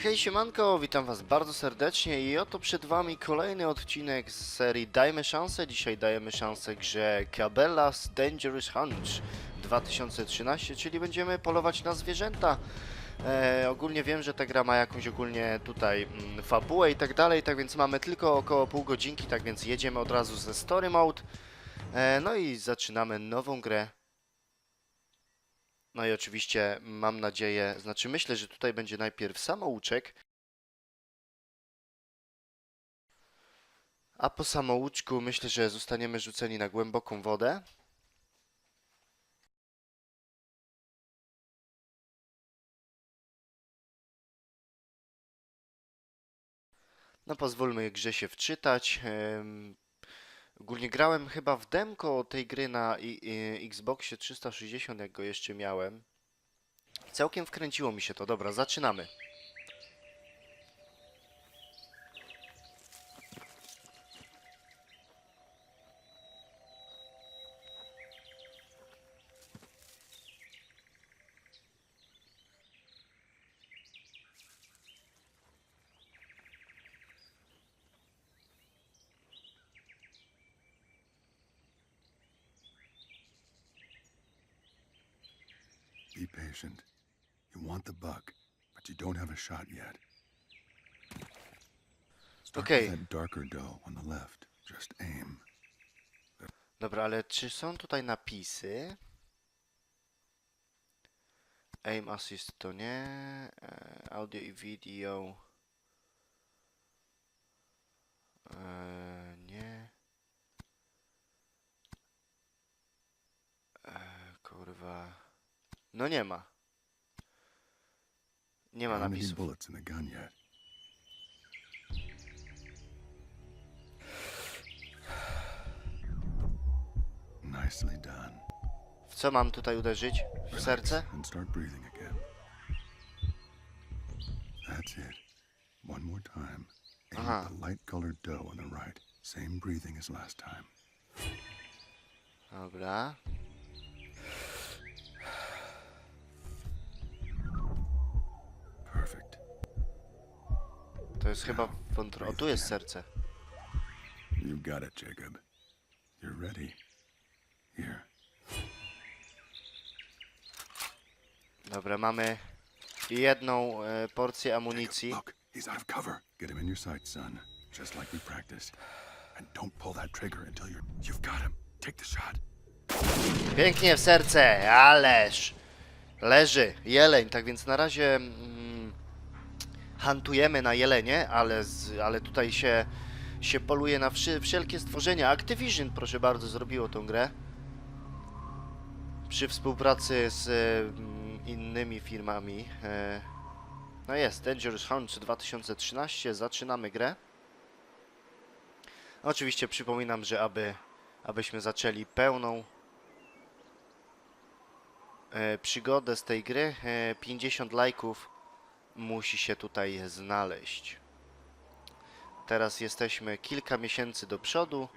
Hej siemanko, witam was bardzo serdecznie i oto przed wami kolejny odcinek z serii Dajmy szansę. Dzisiaj dajemy szansę grze Cabela's Dangerous Hunch 2013, czyli będziemy polować na zwierzęta. E, ogólnie wiem, że ta gra ma jakąś ogólnie tutaj mm, fabułę i tak dalej, tak więc mamy tylko około pół godzinki, tak więc jedziemy od razu ze Story Mode. E, no i zaczynamy nową grę. No i oczywiście mam nadzieję, znaczy myślę, że tutaj będzie najpierw samouczek, a po samouczku myślę, że zostaniemy rzuceni na głęboką wodę. No pozwólmy grze się wczytać. Ogólnie grałem chyba w demko tej gry na Xboxie 360, jak go jeszcze miałem. Całkiem wkręciło mi się to. Dobra, zaczynamy. Shot yet. Start Okay. with that darker doe on the left. Just aim. Dobra, ale czy są tutaj napisy? Aim assist to nie. e, Audio i video. E, nie. E, kurwa. No nie ma. Nie ma napisów. W co mam tutaj uderzyć? W serce? And start To jest chyba wątro... O, tu jest serce. You got it, Jacob. You're ready. Here. Dobra, mamy jedną e, porcję amunicji. Look, he's out of cover. Get him in your sights, son. Just like we practiced. And don't pull that trigger until you're. You've got him. Take the shot. Pięknie w serce, ależ leży jeleń, tak więc na razie mm, hantujemy na jelenie, ale, z, ale tutaj się, się poluje na wszelkie stworzenia. Activision, proszę bardzo, zrobiło tą grę przy współpracy z mm, innymi firmami. E, no jest, Dangerous Hunch 2013, zaczynamy grę. Oczywiście przypominam, że aby, abyśmy zaczęli pełną e, przygodę z tej gry, e, 50 lajków musi się tutaj znaleźć. Teraz jesteśmy kilka miesięcy do przodu.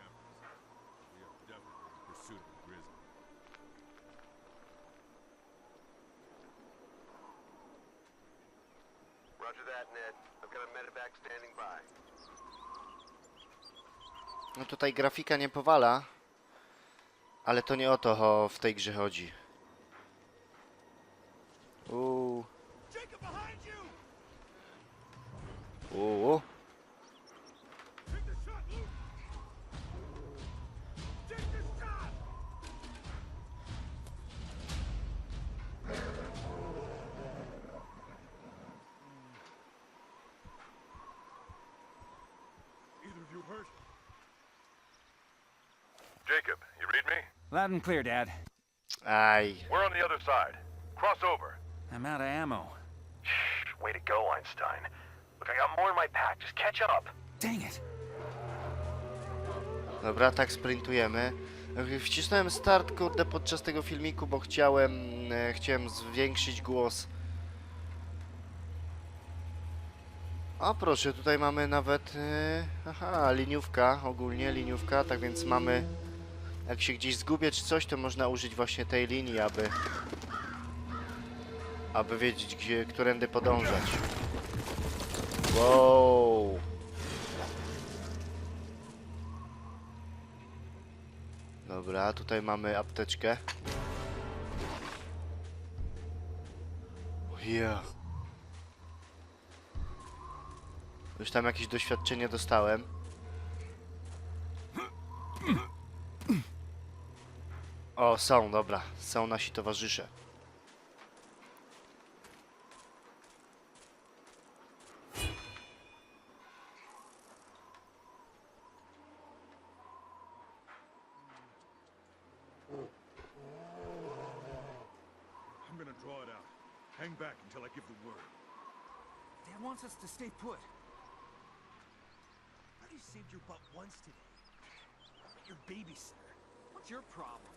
No tutaj grafika nie powala, ale to nie o to w tej grze chodzi. Uuu. Uuu. Jacob, you read me? Loud and clear, Dad. Aj. We're on the other side. Cross over. I'm out of ammo. Way to go, Einstein. Look, I got more in my pack. Just catch up. Dang it. Dobra, tak sprintujemy. Wcisnąłem start, kurde, podczas tego filmiku, bo chciałem, e, chciałem zwiększyć głos. O proszę, tutaj mamy nawet, e, aha, liniówka, ogólnie liniówka, tak więc mamy, jak się gdzieś zgubię czy coś, to można użyć właśnie tej linii, aby, aby wiedzieć, gdzie, którędy podążać. Wow. Dobra, tutaj mamy apteczkę. Ja. Już tam jakieś doświadczenie dostałem. O, są, dobra. Są nasi towarzysze. I'm gonna draw it out. Hang back until I give the word. Dad wants us to stay put. You saved your butt once today. Your babysitter. What's your problem?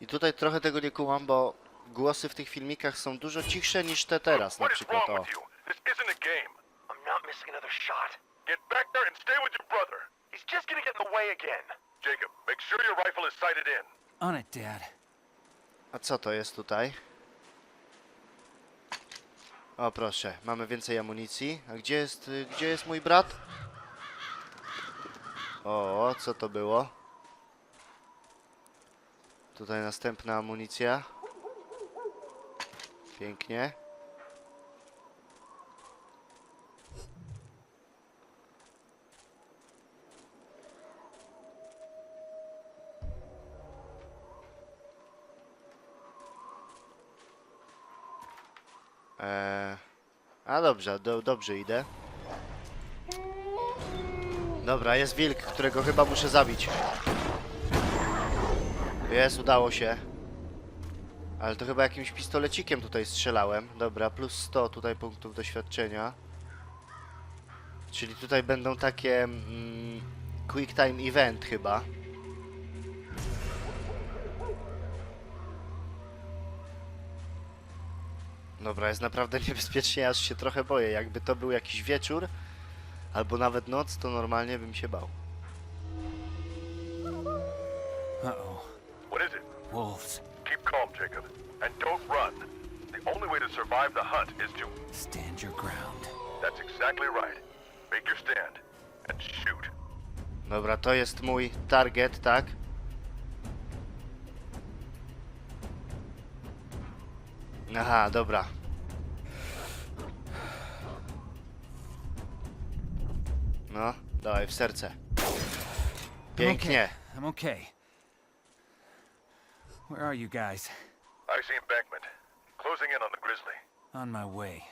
I tutaj trochę tego nie kumam, bo głosy w tych filmikach są dużo cichsze niż te teraz na przykład. O. This isn't a game. I'm not missing another shot. Get back there and stay with your brother. He's just gonna get in the way again. Jacob, make sure your rifle is sighted in. On it, Dad. A co to jest tutaj? O proszę, mamy więcej amunicji. A gdzie jest, y, gdzie jest mój brat? O, co to było? Tutaj następna amunicja. Pięknie. A dobrze, do, dobrze idę. Dobra, jest wilk, którego chyba muszę zabić. Jest, udało się. Ale to chyba jakimś pistolecikiem tutaj strzelałem. Dobra, plus 100 tutaj punktów doświadczenia. Czyli tutaj będą takie mm, quick time event chyba. Dobra, jest naprawdę niebezpiecznie, aż się trochę boję. Jakby to był jakiś wieczór, albo nawet noc, to normalnie bym się bał. Uh-oh. What is it? Wolves. Keep calm, Jacob. And don't run. The only way to survive the hunt is to... Stand your ground. That's exactly right. Make your stand. And shoot. Dobra, to jest mój target, tak? Aha, dobra. No, dawaj w serce. Pięknie. I'm okay. Where are you guys? I see embankment. Closing in on the grizzly. On my way.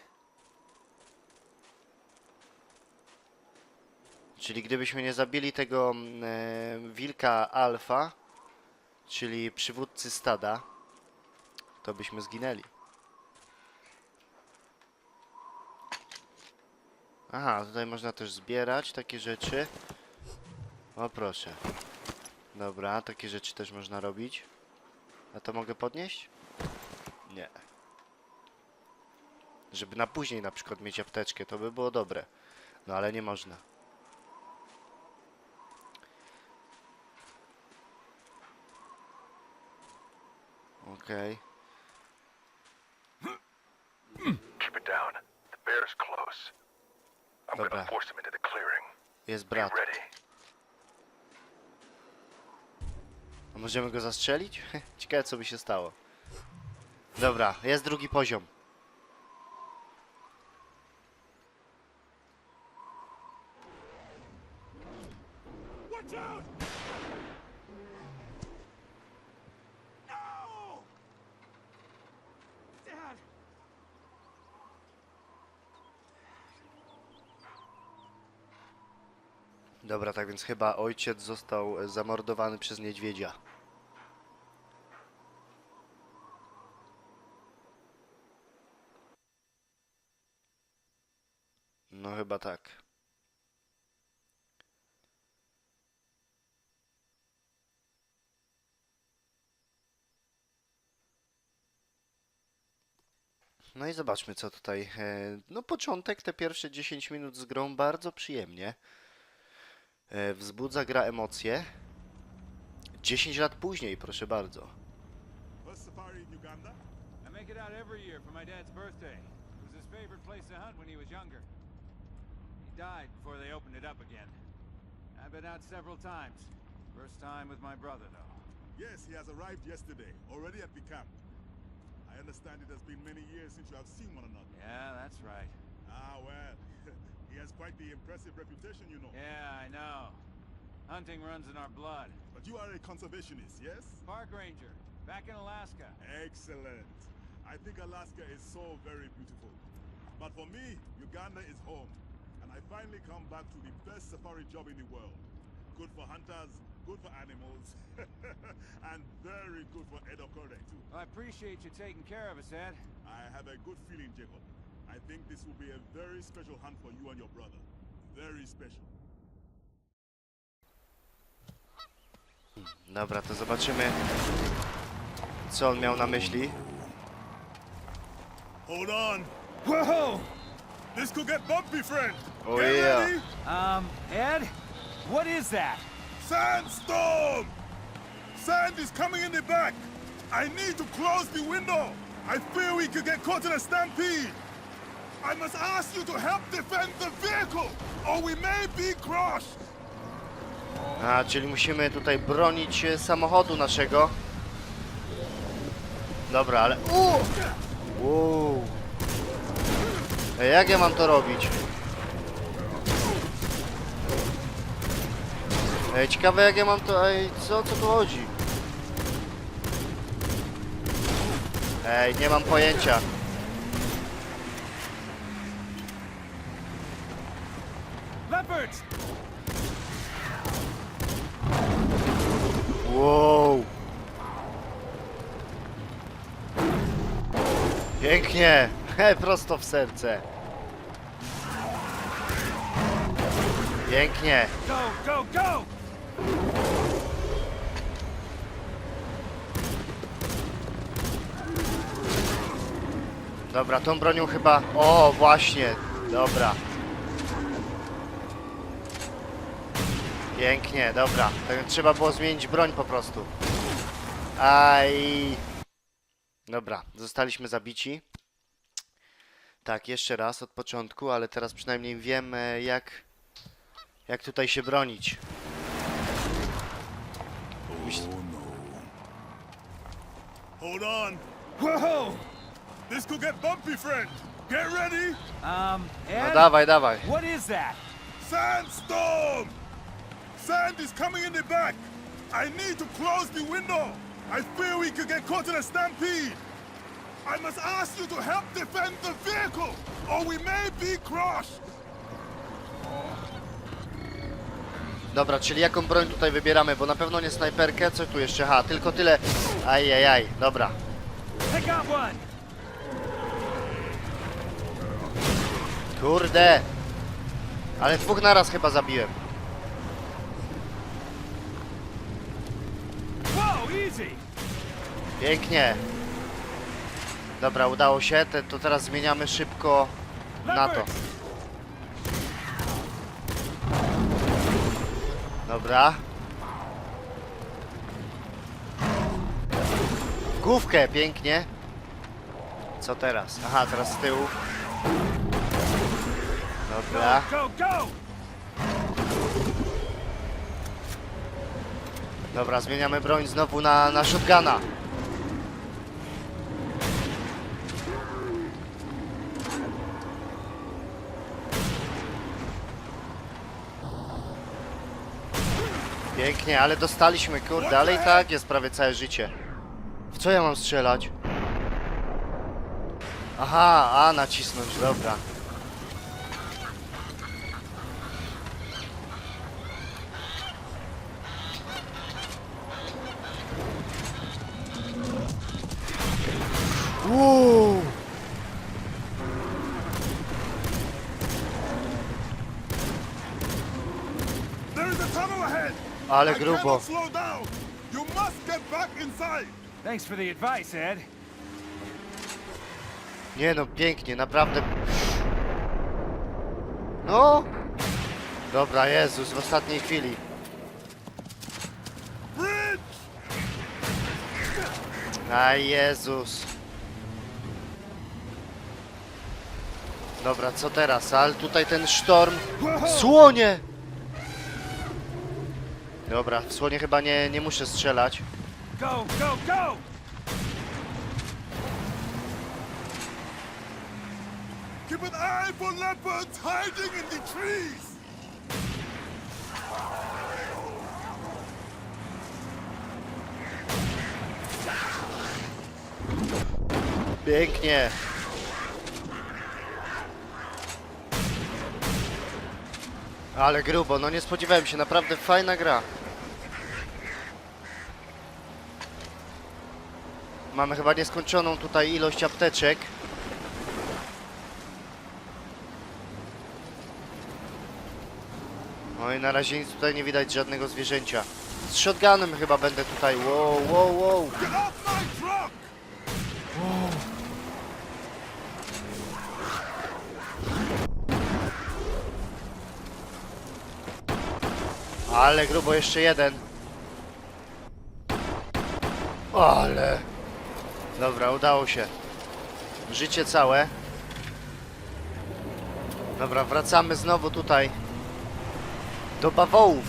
Czyli gdybyśmy nie zabili tego mm, e, wilka alfa, czyli przywódcy stada, to byśmy zginęli. Aha, tutaj można też zbierać takie rzeczy. O proszę. Dobra, takie rzeczy też można robić. A to mogę podnieść? Nie. Żeby na później na przykład mieć apteczkę, to by było dobre. No ale nie można. Okej. Keep it down. The bear's close. I'm Dobra. Jest brat. A możemy go zastrzelić? Ciekawe co by się stało. Dobra, jest drugi poziom. Watch out! No! Dad! Dobra, tak więc chyba ojciec został e, zamordowany przez niedźwiedzia. No chyba tak. No i zobaczmy co tutaj. e, No początek, te pierwsze 10 minut z grą bardzo przyjemnie. E, Wzbudza gra emocje. 10 lat później, proszę bardzo. Died before they opened it up again. I've been out several times. First time with my brother, though. Yes, he has arrived yesterday, already at the camp. I understand it has been many years since you have seen one another. Yeah, quite the impressive reputation, you know. Yeah, I know. Hunting runs in our blood. But you are a conservationist, yes? Park ranger, back in Alaska. Excellent. I think Alaska is so very beautiful. But for me, Uganda is home. And I finally come back to the best safari job in the world. Good for hunters, good for animals, and very good for Edo Kodek too. I appreciate you taking care of us, Ed. I have a good feeling, Jacob. I think this will be a very special hunt for you and your brother. Very special. Dobra, to zobaczymy, co on miał na myśli. Hold on. Whoa! This could get bumpy, friend. Oh, get yeah. ready. Um, Ed? What is that? Sandstorm! Sand is coming in the back. I need to close the window. I fear we could get caught in a stampede. I must ask you to help defend the vehicle, or we may be crushed. A, czyli musimy tutaj bronić e, samochodu naszego. Dobra, ale... Wow. Ej, jak ja mam to robić? Ej, ciekawe jak ja mam to... Ej, co, co tu chodzi? Ej, nie mam pojęcia. Leopards! Wow. Pięknie. He, prosto w serce. Pięknie. Go, go, go! Dobra, tą bronią chyba... O, właśnie. Dobra. Pięknie, dobra. Tak, trzeba było zmienić broń po prostu. Aj. Dobra, zostaliśmy zabici. Tak, jeszcze raz od początku, ale teraz przynajmniej wiem jak... Jak tutaj się bronić. Myśl- Hold on. Whoa! This could get bumpy, friend. Get ready. Um, No dawaj, dawaj. What is that? Sandstorm! Sand is coming in the back. I need to close the window. I fear we could get caught in a stampede. I must ask you to help defend the vehicle, or we may be crushed. Dobra, czyli jaką broń tutaj wybieramy, bo na pewno nie snajperkę, co tu jeszcze? Ha, tylko tyle. Ajajaj, dobra. I got one! Kurde. Ale dwóch naraz chyba zabiłem. Whoa, easy! Pięknie. Dobra, udało się. Te, to teraz zmieniamy szybko na to. Dobra. Główkę, pięknie. Co teraz? Aha, teraz z tyłu. Dobra. Go, go! Dobra, zmieniamy broń znowu na, na shotguna. Pięknie, ale dostaliśmy, kurde, ale i tak jest prawie całe życie. W co ja mam strzelać? Aha, a nacisnąć, dobra. Uuu. There is a tunnel ahead. Ale I grubo. cannot slow down. You must get back inside. Thanks for the advice, Ed. Nie no, pięknie, naprawdę. No! Dobra, Jezus, w ostatniej chwili. Bridge. Aj, Jezus. Dobra, co teraz? Ale tutaj ten sztorm. Słonie! Dobra, w słonie chyba nie, nie muszę strzelać. Go, go, go! Keep an eye for leopards hiding in the trees! Pięknie. Ale grubo, no nie spodziewałem się, naprawdę fajna gra. Mamy chyba nieskończoną tutaj ilość apteczek. No i na razie nic tutaj nie widać żadnego zwierzęcia. Z shotgunem chyba będę tutaj. Wow, wow, wow. Get off my truck! Ale grubo jeszcze jeden. Ale. Dobra, udało się. Życie całe. Dobra, wracamy znowu tutaj. Do bawołów.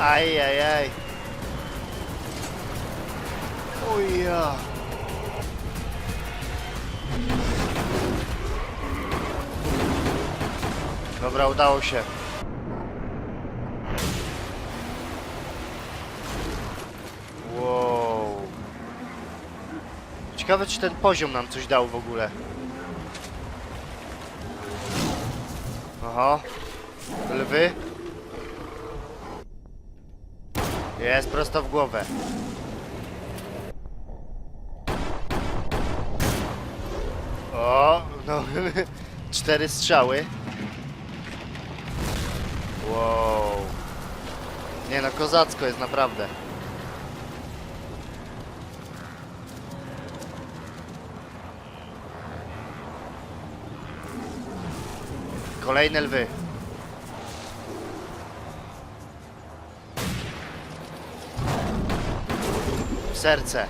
Aj, aj, aj. Oja. Dobra, udało się. Ciekawe, czy ten poziom nam coś dał w ogóle. Aha. Lwy. Jest prosto w głowę. O, no. Cztery strzały. Wow. Nie no, kozacko jest naprawdę. Kolejne lwy. W serce.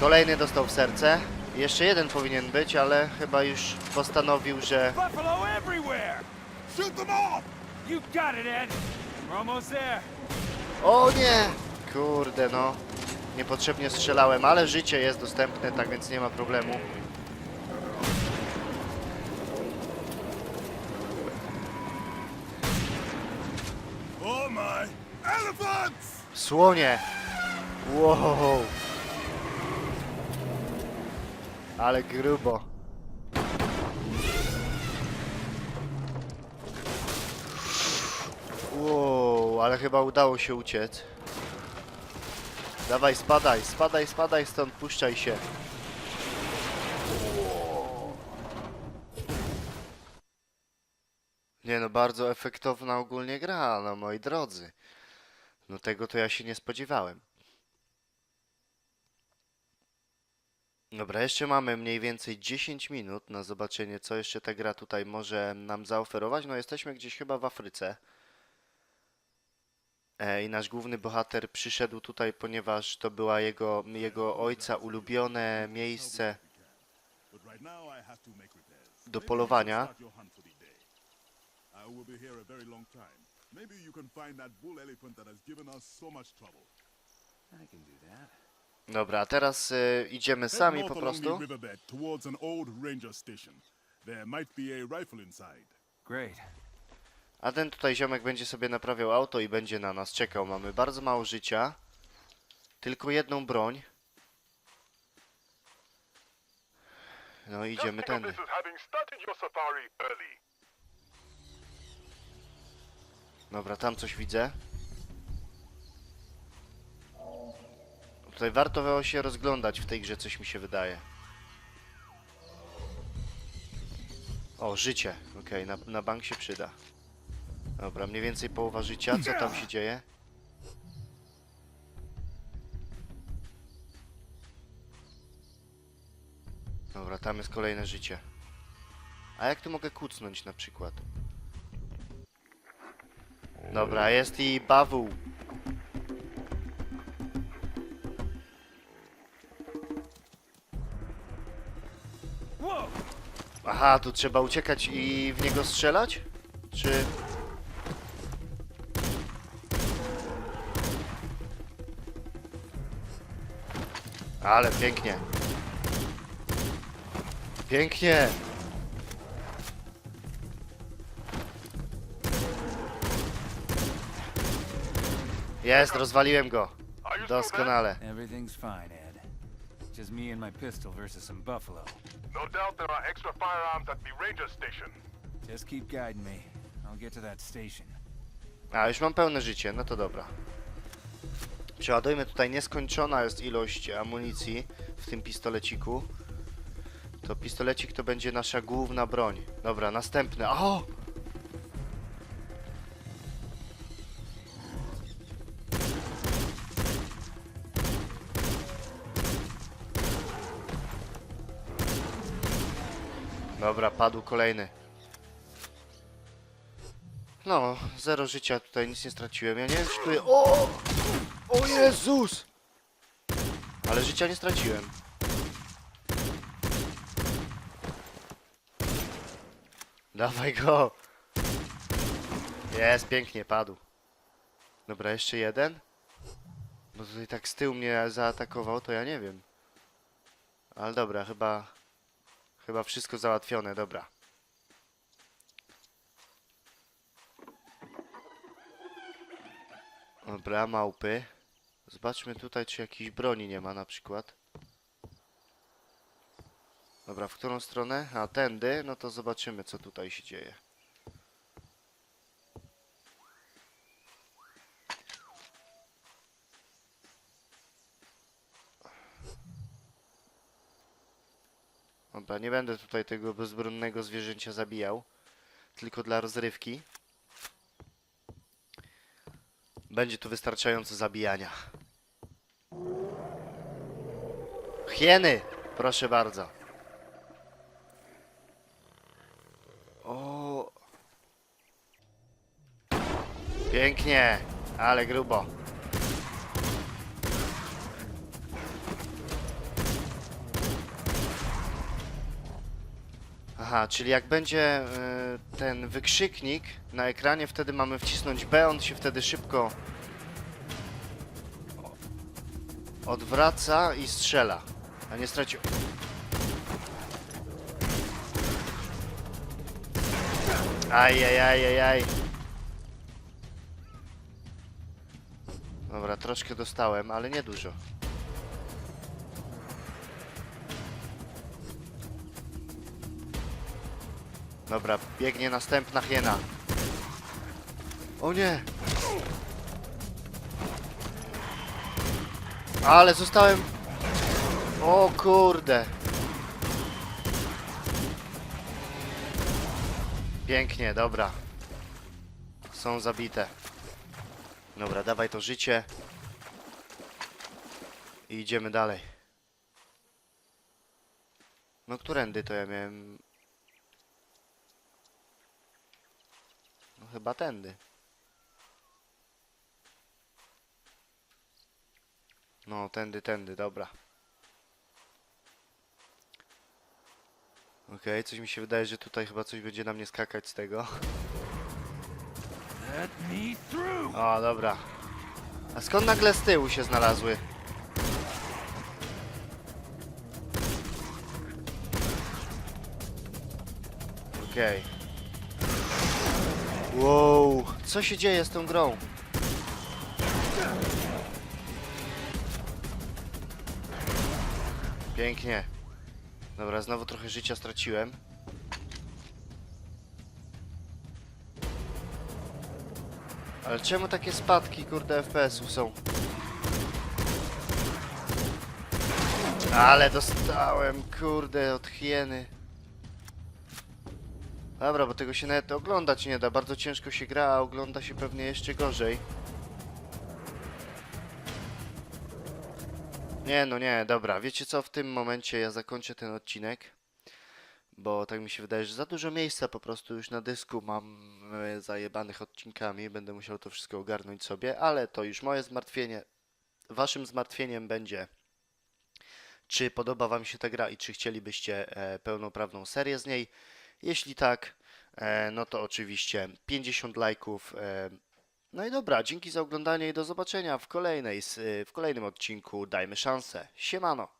Kolejny dostał w serce. Jeszcze jeden powinien być, ale chyba już postanowił, że... O nie! Kurde no. Niepotrzebnie strzelałem, ale życie jest dostępne, tak więc nie ma problemu. Słonie! Wow! Ale grubo. Wow, ale chyba udało się uciec. Dawaj, spadaj, spadaj, spadaj stąd, puszczaj się. Nie no, bardzo efektowna ogólnie gra, no moi drodzy. No tego to ja się nie spodziewałem. Dobra, jeszcze mamy mniej więcej 10 minut na zobaczenie, co jeszcze ta gra tutaj może nam zaoferować. No jesteśmy gdzieś chyba w Afryce. E, I nasz główny bohater przyszedł tutaj, ponieważ to była jego, jego ojca ulubione miejsce do polowania. I will. Maybe you can find that bull elephant that has given us so much trouble. I can do that. Dobra, a teraz e, idziemy sami po prostu. riverbed towards an old ranger station. There might be a rifle inside. Great. A ten tutaj ziomek będzie sobie naprawiał auto i będzie na nas czekał. Mamy bardzo mało życia. Tylko jedną broń. No idziemy tędy. having started your safari early. Dobra, tam coś widzę. Tutaj warto się rozglądać w tej grze, coś mi się wydaje. O, życie. Okej, na, na bank się przyda. Dobra, mniej więcej połowa życia. Co tam się dzieje? Dobra, tam jest kolejne życie. A jak tu mogę kucnąć na przykład? Dobra, jest i. Whoa! Aha, tu trzeba uciekać i w niego strzelać? Czy... Ale pięknie. Pięknie. Jest, rozwaliłem go. Doskonale. Everything's fine, Ed. Just me and my pistol versus some buffalo. No doubt there are extra firearms at the ranger station. Just keep guiding me. I'll get to that station. A, już mam pełne życie, no to dobra. Przeładujmy tutaj nieskończona jest ilość amunicji w tym pistoleciku. To pistolecik to będzie nasza główna broń. Dobra, następny. O! Dobra, padł kolejny. No, zero życia tutaj, nic nie straciłem. Ja nie wiem, czy tu... O! O Jezus! Ale życia nie straciłem. Dawaj go! Jest, pięknie, padł. Dobra, jeszcze jeden? Bo tutaj tak z tyłu mnie zaatakował, to ja nie wiem. Ale dobra, chyba... Chyba wszystko załatwione, dobra. Dobra, małpy. Zobaczmy tutaj, czy jakiejś broni nie ma na przykład. Dobra, w którą stronę? A, tędy? No to zobaczymy, co tutaj się dzieje. Dobra, nie będę tutaj tego bezbronnego zwierzęcia zabijał. Tylko dla rozrywki. Będzie tu wystarczająco zabijania. Hieny! Proszę bardzo. O. Pięknie, ale grubo. Aha, czyli jak będzie y, ten wykrzyknik na ekranie, wtedy mamy wcisnąć B, on się wtedy szybko odwraca i strzela. A nie stracił. Ajajajajaj. Dobra, troszkę dostałem, ale nie dużo. Dobra, biegnie następna hiena. O nie! Ale zostałem... O kurde! Pięknie, dobra. Są zabite. Dobra, dawaj to życie. I idziemy dalej. No którędy to ja miałem... chyba tędy. No, tędy, tędy, dobra. Okej, coś mi się wydaje, że tutaj chyba coś będzie na mnie skakać z tego. Let me through! O, dobra. A skąd nagle z tyłu się znalazły? Okej. Wow, co się dzieje z tą grą? Pięknie. Dobra, znowu trochę życia straciłem. Ale czemu takie spadki, kurde, FPS-ów są? Ale dostałem, kurde, od hieny. Dobra, bo tego się nawet oglądać nie da. Bardzo ciężko się gra, a ogląda się pewnie jeszcze gorzej. Nie, no nie, dobra. Wiecie co, w tym momencie ja zakończę ten odcinek. Bo tak mi się wydaje, że za dużo miejsca po prostu już na dysku mam e, zajebanych odcinkami. Będę musiał to wszystko ogarnąć sobie, ale to już moje zmartwienie. Waszym zmartwieniem będzie czy podoba Wam się ta gra i czy chcielibyście e, pełnoprawną serię z niej. Jeśli tak, e, no to oczywiście 50 lajków. E, no i dobra, dzięki za oglądanie i do zobaczenia w kolejnej, s- w kolejnym odcinku. Dajmy szansę. Siemano!